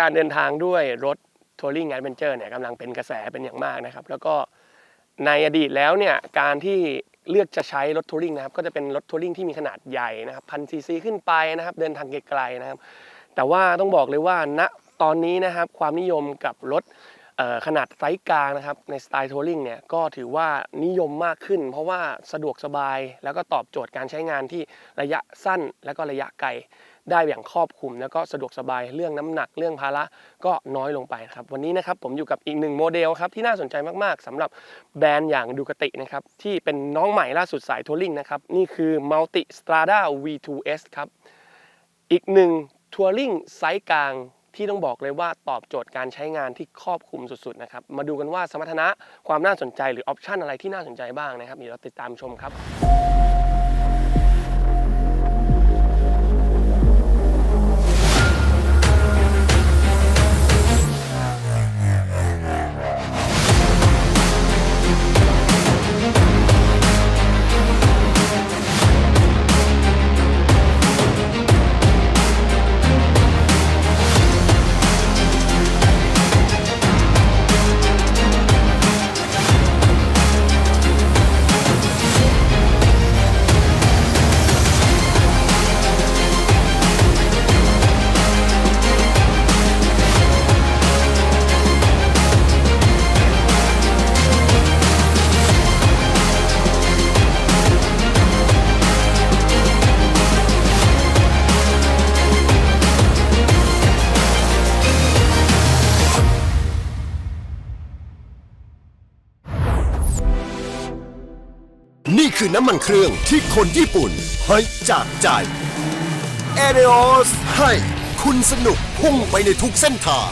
การเดินทางด้วยรถทัวริงแอดเวนเจอร์เนี่ยกำลังเป็นกระแสเป็นอย่างมากนะครับ แล้วก็ในอดีตแล้วเนี่ยการที่เลือกจะใช้รถทัวริงนะครับก็จะเป็นรถทัวริงที่มีขนาดใหญ่นะครับพันซีซีขึ้นไปนะครับ เดินทางไกลๆนะครับ แต่ว่าต้องบอกเลยว่าณตอนนี้นะครับความนิยมกับรถขนาดไซส์กลางนะครับในสไตล์ทัวริงเนี่ยก็ถือว่านิยมมากขึ้น เพราะว่าสะดวกสบายแล้วก็ตอบโจทย์การใช้งานที่ระยะสั้นแล้วก็ระยะไกล ได้อย่างครอบคลุม แล้วก็สะดวกสบายเรื่องน้ำหนักเรื่องภาระก็น้อยลงไปครับวันนี้นะครับผมอยู่กับอีกหนึ่งโมเดลครับที่น่าสนใจมากๆสำหรับแบรนด์อย่างดูกตินะครับที่เป็นน้องใหม่ล่าสุดสายทัวริงนะครับนี่คือ Multi Strada V2S ครับอีกหนึ่งทัวริงไซส์กลางที่ต้องบอกเลยว่าตอบโจทย์การใช้งานที่ครอบคลุมสุดๆนะครับ มาดูกันว่าสมรรถนะความน่าสนใจหรือออปชันอะไรที่น่าสนใจบ้างนะครับเดี๋ยวเราติดตามชมครับ นี่คือน้ำมันเครื่องที่คนญี่ปุ่นให้จากใจ e n e o s ให้คุณสนุกพุ่งไปในทุกเส้นทาง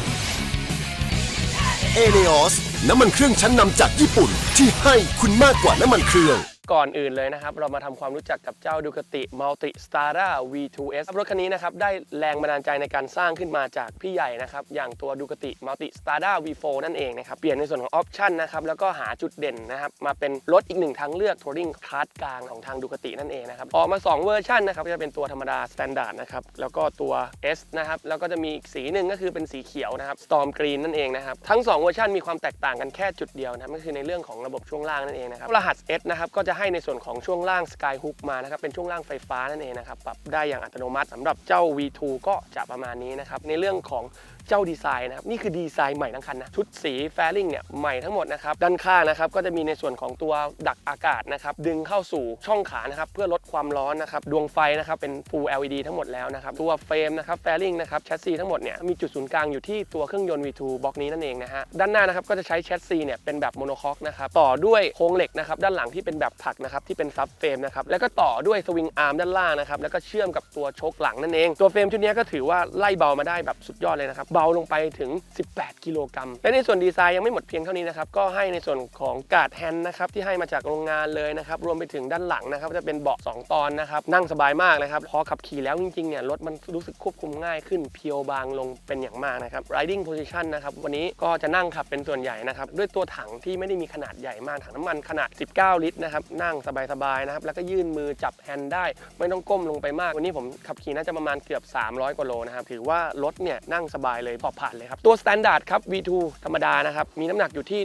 e n e o s น้ำมันเครื่องชั้นนำจากญี่ปุ่นที่ให้คุณมากกว่าน้ำมันเครื่อง ก่อนอื่นเลยนะครับ เรามาทำความรู้จักกับเจ้าดูคติ Multi Strada V2S รถคันนี้นะครับได้แรงบันดาลใจในการสร้างขึ้นมาจากพี่ใหญ่นะครับ อย่างตัวดูคติ Multi Strada V4 นั่นเองนะครับ เปลี่ยนในส่วนของออปชันนะครับ แล้วก็หาจุดเด่นนะครับ มาเป็นรถอีกหนึ่งทางเลือกทัวริงคลาสกลางของทางดูคตินั่นเองนะครับ ออกมา 2 เวอร์ชันนะครับก็จะเป็นตัวธรรมดา Standard นะครับ แล้วก็ตัว S นะครับ แล้วก็จะมีอีกสีหนึ่งก็คือเป็นสีเขียวนะครับ Storm Green นั่นเองนะครับ ทั้ง 2 เวอร์ชันมีความแตกต่างกันแค่จุดเดียวนะครับก็คือในเรื่องของระบบช่วงล่างนั่นเองนะครับรหัส S นะครับก็จะให้ในส่วนของช่วงล่าง Skyhook มานะครับเป็นช่วงล่างไฟฟ้านั่นเองนะครับปรับได้อย่างอัตโนมัติสำหรับเจ้า V2 ก็จะประมาณนี้นะครับในเรื่องของ เจ้าดีไซน์นะครับนี่คือดีไซน์ใหม่ทั้งคันนะชุดสีแฟลิงเนี่ยใหม่ทั้งหมดนะครับด้านข้างนะครับก็จะมีในส่วนของตัวดักอากาศนะครับดึงเข้าสู่ช่องขานะครับเพื่อลดความร้อนนะครับดวงไฟนะครับเป็น Full LED ทั้งหมดแล้วนะครับตัวเฟรมนะครับแฟลิงนะครับแชสซีทั้งหมดเนี่ยมีจุดศูนย์กลางอยู่ที่ตัวเครื่องยนต์ V2 บล็อกนี้นั่นเองนะฮะด้านหน้านะครับก็จะใช้แชสซีเนี่ยเป็นแบบโมโนคอกนะครับต่อด้วยโครงเหล็กนะครับด้านหลังที่เป็นแบบถักนะครับที่เป็นซับเฟรมนะครับแล้วก็ต่อด้วยสวิงอาร์มด้านล่างนะครับแล้วก็เชื่อมกับตัวโชคหลังนั่นเอง ตัวเฟรมชุดนี้ก็ถือว่าไล่เบามาได้แบบสุดยอดเลยนะครับบาลงไปถึง 18 กิโลกรัม และในส่วนดีไซน์ยังไม่หมดเพียงเท่านี้นะครับ ก็ให้ในส่วนของกาดแฮนด์นะครับที่ให้มาจากโรงงานเลยนะครับ รวมไปถึงด้านหลังนะครับจะเป็นเบาะ 2 ตอนนะครับ นั่งสบายมากนะครับ พอขับขี่แล้วจริงๆเนี่ยรถมันรู้สึกควบคุมง่ายขึ้นเพียวบางลงเป็นอย่างมากนะครับ riding position นะครับวันนี้ก็จะนั่งขับเป็นส่วนใหญ่นะครับด้วยตัวถังที่ไม่ได้มีขนาดใหญ่มากถังน้ำมันขนาด 19 ลิตรนะครับนั่งสบายๆนะครับแล้วก็ยื่นมือจับแฮนด์ได้ ไม่ต้องก้มลงไปมากวันนี้ผมขับขี่น่าจะประมาณเกือบ 300 กว่าโลนะครับถือว่ารถเนี่ยนั่งสบายเลยพอผ่านเลยครับตัว Standard ครับ V2 ธรรมดานะครับมีน้ำหนักอยู่ที่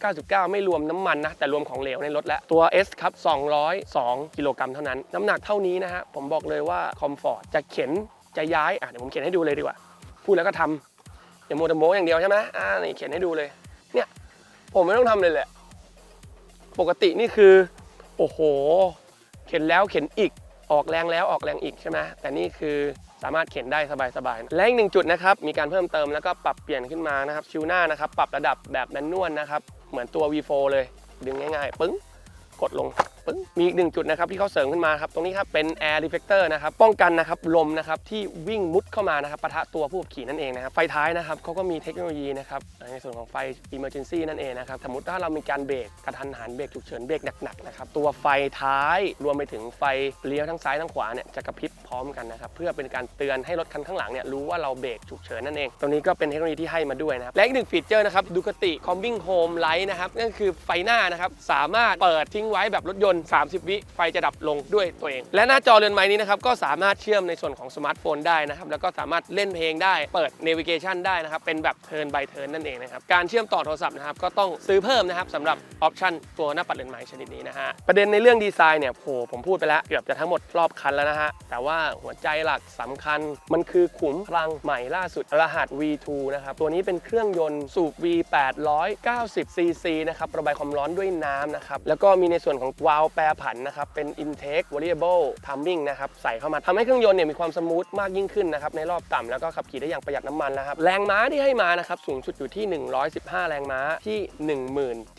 199 ไม่รวมน้ำมันนะแต่รวมของเหลวในรถแล้วตัว S ครับ202 กิโลกรัมเท่านั้น น้ำหนักเท่านี้นะฮะผมบอกเลยว่าคอมฟอร์ตจะเข็นจะย้ายอะเดี๋ยวผมเขียนให้ดูเลยดีกว่า พูดแล้วก็ทำอย่าโมวแต่โมอย่างเดียวใช่ไหมอ่านี่เขียนให้ดูเลยเนี่ยผมไม่ต้องทำเลยแหละ ปกตินี่คือ โอ้โห เข็นแล้วเข็นอีกออกแรงแล้วออกแรงอีกใช่ไหมแต่นี่คือ สามารถเข็นได้สบายๆ และอีกหนึ่งจุดนะครับ มีการเพิ่มเติมแล้วก็ปรับเปลี่ยนขึ้นมานะครับชิวหน้านะครับ ปรับระดับแบบแมนนวลนะครับ เหมือนตัว V4 เลย ดึงง่ายๆ ปึ้ง กดลง ปึ้งมีอีกหนึ่งจุดนะครับที่เขาเสริมขึ้นมาครับตรงนี้ครับเป็น air deflector นะครับป้องกันนะครับลมนะครับที่วิ่งมุดเข้ามานะครับปะทะตัวผู้ขับขี่นั่นเองนะครับไฟท้ายนะครับเขาก็มีเทคโนโลยีนะครับในส่วนของไฟ emergency นั่นเองนะครับสมมติถ้าเรามีการเบรกกระทันหันเบรกฉุกเฉินเบรกหนักๆนะครับตัวไฟท้ายรวมไปถึงไฟเลี้ยวทั้งซ้ายทั้งขวาเนี่ยจะกระพริบพร้อมกันนะครับเพื่อเป็นการเตือนให้รถคันข้างหลังเนี่ยรู้ว่าเราเบรกฉุกเฉินนั่นเองตรงนี้ก็เป็นเทคโนโลยีที่ให้มาด้วยนะครับและอีกหนึ่งฟีเจอร์นะครับดูคติ Combing Home Light นะครับนั่นคือไฟหน้านะครับสามารถเปิดทิ้งไว้แบบรถยนน 30 วิไฟจะดับลงด้วยตัวเอง และหน้าจอเรือนไม้นี้นะครับก็สามารถเชื่อมในส่วนของสมาร์ทโฟนได้นะครับแล้วก็สามารถเล่นเพลงได้เปิด navigation ได้นะครับเป็นแบบ turn by turn นั่นเองนะครับการเชื่อมต่อโทรศัพท์นะครับก็ต้องซื้อเพิ่มนะครับสำหรับออปชันตัวหน้าปัดเรือนไม้ชนิดนี้นะฮะประเด็นในเรื่องดีไซน์เนี่ยโหผมพูดไปแล้วเกือบจะทั้งหมดรอบคันแล้วนะฮะแต่ว่าหัวใจหลักสำคัญมันคือขุมพลังใหม่ล่าสุดรหัส V2 นะครับตัวนี้เป็นเครื่องยนต์สูบ V890 cc นะครับระบายความร้อนด้วยน้ำนะครับแล้วก็มีในส่วนของวาลแปรผันนะครับ เป็น intake variable timing นะครับ ใส่เข้ามาทำให้เครื่องยนต์เนี่ยมีความสมูทมากยิ่งขึ้นนะครับ ในรอบต่ำแล้วก็ขับขี่ได้อย่างประหยัดน้ำมันนะครับ แรงม้าที่ให้มานะครับ สูงสุดอยู่ที่ 115 แรงม้าที่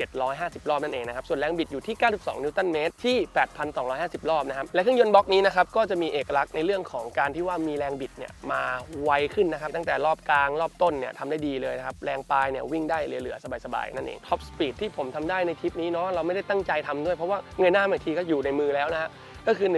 1750 รอบนั่นเองนะครับ ส่วนแรงบิดอยู่ที่ 92 นิวตันเมตรที่ 8,250 รอบนะครับ และเครื่องยนต์บล็อกนี้นะครับ ก็จะมีเอกลักษณ์ในเรื่องของการที่ว่ามีแรงบิดเนี่ยมาไวขึ้นนะครับ ตั้งแต่รอบกลางรอบต้นเนี่ยทำได้ดีเลยนะครับ แรงปลายเนี่ยวิ่งได้เหลือๆสบายๆนั่นเองท็อปสปีดที่ผมทำได้ในทริปนี้เนาะเราไม่ได้ตั้งใจทำด้วยเพราะว่าเงยหน้ามางทีก็อยู่ในมือแล้วนะฮะ ก็คือ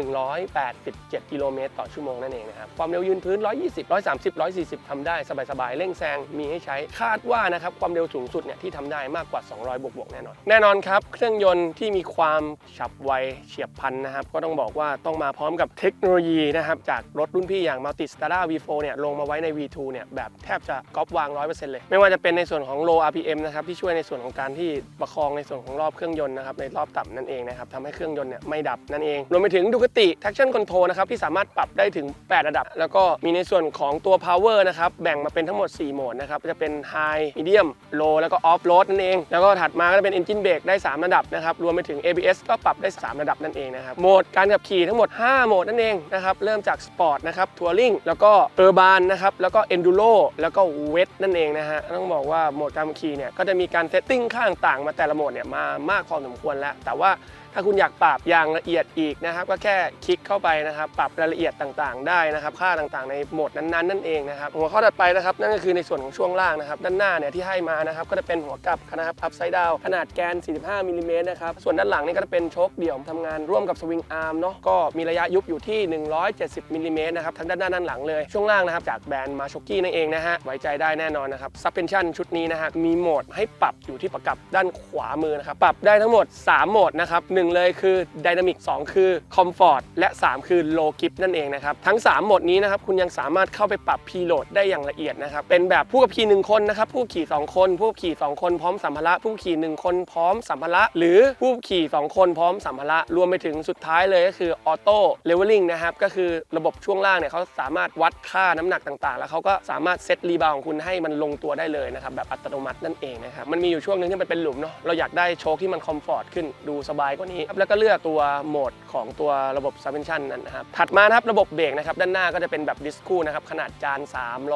187 กิโลเมตรต่อชั่วโมงนั่นเองนะครับ ความเร็วยืนพื้น 120 130 140ทำได้สบายๆ เร่งแซงมีให้ใช้ คาดว่านะครับความเร็วสูงสุดเนี่ยที่ทำได้มากกว่า 200 บวกๆแน่นอน แน่นอนครับ เครื่องยนต์ที่มีความฉับไวเฉียบพลันนะครับ ก็ต้องบอกว่าต้องมาพร้อมกับเทคโนโลยีนะครับจากรถรุ่นพี่อย่าง Multi Strada V4 เนี่ยลงมาไว้ใน V2 เนี่ยแบบแทบจะก๊อปวาง 100%เลย ไม่ว่าจะเป็นในส่วนของ low RPM นะครับที่ช่วยในส่วนของการที่ประคองในส่วนของรอบเครื่องยนต์นะครับในรอบต่ำนั่นเองนะครับทำให้เครื่องยนต์เนี่ยไม่ดับนั่นเองรวมไปถึงึงดูกติ traction control นะครับที่สามารถปรับได้ถึง 8 ระดับ แล้วก็มีในส่วนของตัว power นะครับแบ่งมาเป็นทั้งหมด 4 โหมดนะครับจะเป็น high medium low แล้วก็ off road นั่นเอง แล้วก็ถัดมาก็จะเป็น engine brake ได้ 3 ระดับนะครับรวมไปถึง ABS ก็ปรับได้ 3 ระดับนั่นเองนะครับโหมดการขับขี่ทั้งหมด 5 โหมดนั่นเองนะครับเริ่มจาก sport นะครับ touring แล้วก็ urban นะครับแล้วก็ enduro แล้วก็ wet นั่นเองนะฮะต้องบอกว่าโหมดการขับขี่เนี่ยก็จะมีการเซตติ้งค่าต่างๆมาแต่ละโหมดเนี่ยมามากพอสมควรแล้ว แต่ว่า ถ้าคุณอยากปรับอย่างละเอียดอีกนะครับ ก็แค่คลิกเข้าไปนะครับ ปรับรายละเอียดต่างๆ ได้นะครับ ค่าต่างๆในโหมดนั้นๆนั่นเองนะครับ หัวข้อถัดไปนะครับ นั่นก็คือในส่วนของช่วงล่างนะครับ ด้านหน้าเนี่ยที่ให้มานะครับ ก็จะเป็นหัวกลับนะครับ upside down ขนาดแกน 45มิลลิเมตรนะครับ ส่วนด้านหลังนี่ก็จะเป็นโชคเดี่ยวทำงานร่วมกับสวิงอาร์มเนาะ ก็มีระยะยุบอยู่ที่ 170มิลลิเมตรนะครับ ทั้งด้านหน้าด้านหลังเลย ช่วงล่างนะครับ จากแบรนด์มาชกี้นั่นเองนะฮะ ไว้ใจได้แน่นอนนะครับ suspension ชุดนี้นะฮะ มีโหมดให้ปรับอยู่ที่ประกับด้านขวามือนะครับ ปรับได้ทั้งหมด 3 โหมดนะครับหนึ่งเลยคือ Dynamic 2คือ Comfort และ 3 คือ Low Grip นั่นเองนะครับ ทั้ง3โหมดนี้นะครับคุณยังสามารถเข้าไปปรับ p r e l o a ได้อย่างละเอียดนะครับ เป็นแบบผู้ขับขี่ 1 คนนะครับ ผู้ขี่ 2 คน ผู้ขี่ 2 คนพร้อมสัมภาระ ผู้ขี่ 1 คนพร้อมสัมภาระ หรือผู้ขี่ 2 คนพร้อมสัมภาระ รวมไปถึงสุดท้ายเลยก็คือ Auto Leveling นะครับ ก็คือระบบช่วงล่างเนี่ยเขาสามารถวัดค่าน้ำหนักต่างๆ แล้วเขาก็สามารถเซตรีบาวของคุณให้มันลงตัวได้เลยนะครับแบบอัตโนมัตินั่นเองนะครับมันมีอยู่ช่วงหนึงที่มันเป็นหลุมเนาะเราอยากได้โชคที่มันคอมฟอร์ตขึ้นดูสบายกว่านี้ครับแล้วก็เลือกตัวโหมดของตัวระบบ suspension นั้นนะครับถัดมานะครับระบบเบรกนะครับด้านหน้าก็จะเป็นแบบดิสคู่นะครับขนาดจาน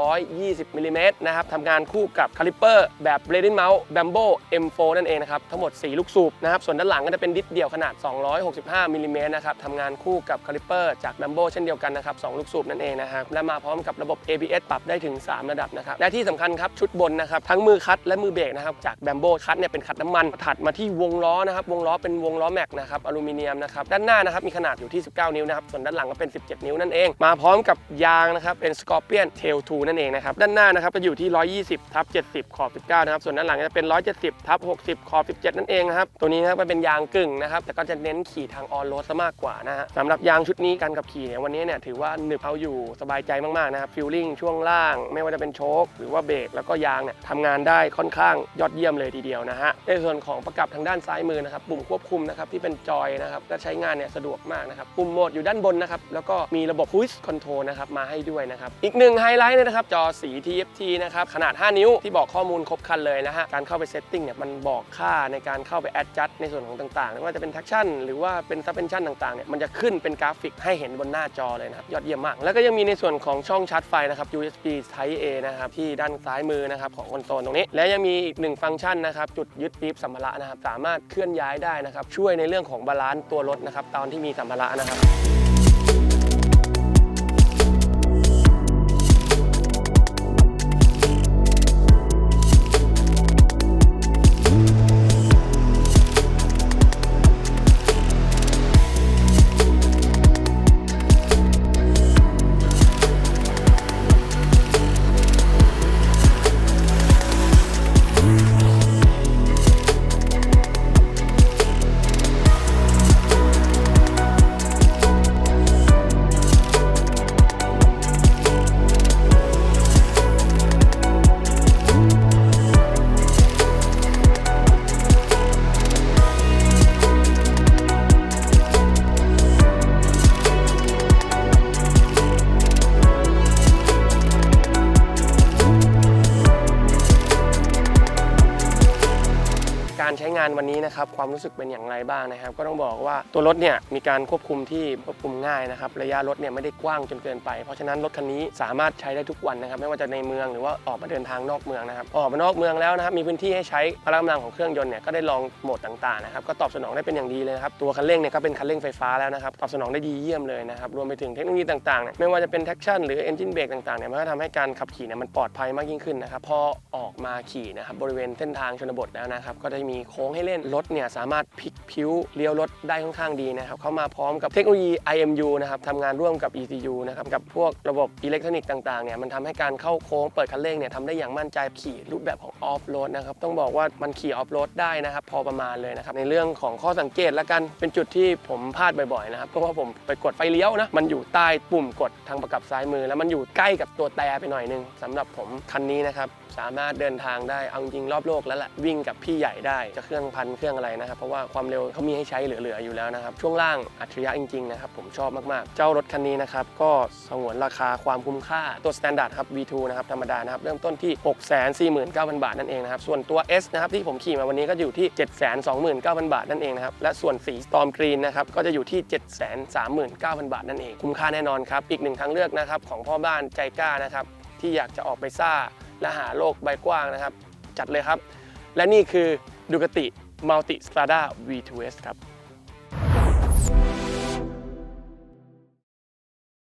320มิลลิเมตรนะครับทำงานคู่กับคาลิปเปอร์แบบ b l a d e Mouse Bambo M4 นั่นเองนะครับทั้งหมด 4 ลูกสูบนะครับส่วนด้านหลังก็จะเป็นดิสเดี่ยวขนาด 265มิลลิเมตรนะครับทำงานคู่กับคาลิปเปอร์จาก Bambo เช่นเดียวกันนะครับ2ลูกสูบนั่นเองนะครับและมาพร้อมกับระบบ ABS ปรับได้ถึง 3 ระดับนะครับและที่สำคัญครับชุดบนนะครับทั้งมือคัดและมือเบรกนะครับจาก Bambo คัดเนี่ยเป็นคัดน้ำมันถัดมาที่วงล้อนะครับวงล้อเป็นวงล้อแม็กนะครับอลูมิเนียมนะครับด้านหน้านะครับมีขนาดอยู่ที่ 19 นิ้วนะครับส่วนด้านหลังก็เป็น 17 นิ้วนั่นเอง มาพร้อมกับยางนะครับเป็น Scorpion Tail 2นั่นเองนะครับด้านหน้านะครับก็อยู่ที่ 120ทับ70 ขอบ 19 นะครับส่วนด้านหลังจะเป็น 170ทับ60 ขอบ 17 นั่นเองนะครับตัวนี้นะครับมันเป็นยางกึ่งนะครับแต่ก็จะเน้นขี่ทางออนโรดซะมากกว่านะฮะสำหรับยางชุดนี้การขับขี่เนี่ยวันนี้เนี่ยถือว่าหนึบเอาอยู่สบายใจมากๆนะครับฟิลลิ่งช่วงล่าง ไม่ว่าจะเป็นโชคหรือว่าเบรกแล้วก็ยางเนี่ยทำงานได้ค่อนข้างยอดเยี่ยมเลยทีเดียวนะฮะในส่วนของประกับทางด้านซ้ายมือนะครับปุ่มควบคุมนะครับที่เป็นจอยนะครับและใช้งานเนี่ยสะดวกมากนะครับปุ่มโหมดอยู่ด้านบนนะครับแล้วก็มีระบบ Cruise Control นะครับมาให้ด้วยนะครับอีกหนึ่งไฮไลท์เลยนะครับจอสี TFT นะครับขนาด 5 นิ้วที่บอกข้อมูลครบครันเลยนะฮะการเข้าไปเซตติ้งเนี่ยมันบอกค่าในการเข้าไป adjust ในส่วนของต่างๆไม่ว่าจะเป็น traction หรือว่าเป็น suspension ต่างๆเนี่ยมันจะขึ้นเป็นกราฟิกให้เห็นบนหน้าจอเลยนะครับยอดเยี่ยมมาก แล้วก็ยังมีในส่วนของช่องชาร์จไฟนะครับ USB Type A นะครับที่ด้านซ้ายมือนะครับของคอนโซลตรงนี้ และยังมีอีกหนึ่งฟังก์ชันนะครับจุดยึดปี๊บสัมภาระนะครับสามารถเคลื่อนย้ายได้นะครับช่วยในในเรื่องของบาลานซ์ตัวรถนะครับตอนที่มีสัมภาระนะครับ นะครับความรู้สึกเป็นอย่างไรบ้างนะครับ ก็ต้องบอกว่าตัวรถเนี่ยมีการควบคุมที่ควบคุมง่ายนะครับระยะรถเนี่ยไม่ได้กว้างจนเกินไป เพราะฉะนั้นรถคันนี้สามารถใช้ได้ทุกวันนะครับไม่ว่าจะในเมืองหรือว่าออกมาเดินทางนอกเมืองนะครับออกมานอกเมืองแล้วนะครับมีพื้นที่ให้ใช้พละกำลังของเครื่องยนต์เนี่ยก็ได้ลองโหมดต่างๆนะครับก็ตอบสนองได้เป็นอย่างดีเลยครับตัวคันเร่งเนี่ยก็เป็นคันเร่งไฟฟ้าแล้วนะครับตอบสนองได้ดีเยี่ยมเลยนะครับรวมไปถึงเทคโนโลยีต่างๆเนี่ยไม่ว่าจะเป็น traction หรือ engine brake ต่างๆเนี่ยมันก็ทำให้การขับขี่เนี่ยมันปลอดภัยมากยิ่งขึ้นนะครับพอออกมาขี่นะครับบริเวณเส้นทางชนบทแล้วนะครับก็ได้มีโค้งให้เล่นรถเนี่ยสามารถพลิกพิ้วเลี้ยวรถได้ค่อนข้างดีนะครับเข้ามาพร้อมกับเทคโนโลยี IMU นะครับทำงานร่วมกับ ECU นะครับกับพวกระบบอิเล็กทรอนิกส์ต่างๆเนี่ยมันทำให้การเข้าโค้งเปิดคันเร่งเนี่ยทำได้อย่างมั่นใจขี่รูปแบบของออฟโรดนะครับต้องบอกว่ามันขี่ออฟโรดได้นะครับพอประมาณเลยนะครับในเรื่องของข้อสังเกตละกันเป็นจุดที่ผมพลาดบ่อยๆนะครับเพราะว่าผมไปกดไฟเลี้ยวนะมันอยู่ใต้ปุ่มกดทางประกับซ้ายมือ แล้วมันอยู่ใกล้กับตัวแต่ไปหน่อยนึงสำหรับผมคันนี้นะครับสามารถเดินทางได้เอาจริงรอบโลกแล้วแหละวิ่งกับพี่ใหญ่ได้จะเครื่องพันเครื่องอะไรนะครับ เพราะว่าความเร็วเขามีให้ใช้เหลือๆอยู่แล้วนะครับ ช่วงล่างอัจฉริยะจริงๆนะครับผมชอบมากๆ เจ้ารถคันนี้นะครับก็สงวนราคาความคุ้มค่าตัว Standard ครับ V2 นะครับธรรมดานะครับเริ่มต้นที่ 649,000 บาทนั่นเองนะครับส่วนตัว S นะครับที่ผมขี่มาวันนี้ก็อยู่ที่ 729,000 บาทนั่นเองนะครับและส่วนสี Storm Green นะครับก็จะอยู่ที่ 739,000 บาทนั่นเอง คุ้มค่าแน่นอนครับอีกหนึ่งทางเลือกนะครับของพ่อบ้านใจกล้านะครับที่อยากจะออกไปซ่าและหาโลกใบกว้างนะครับ จัดเลยครับ และนี่คือดูกติ Multi Strada V2S ครับ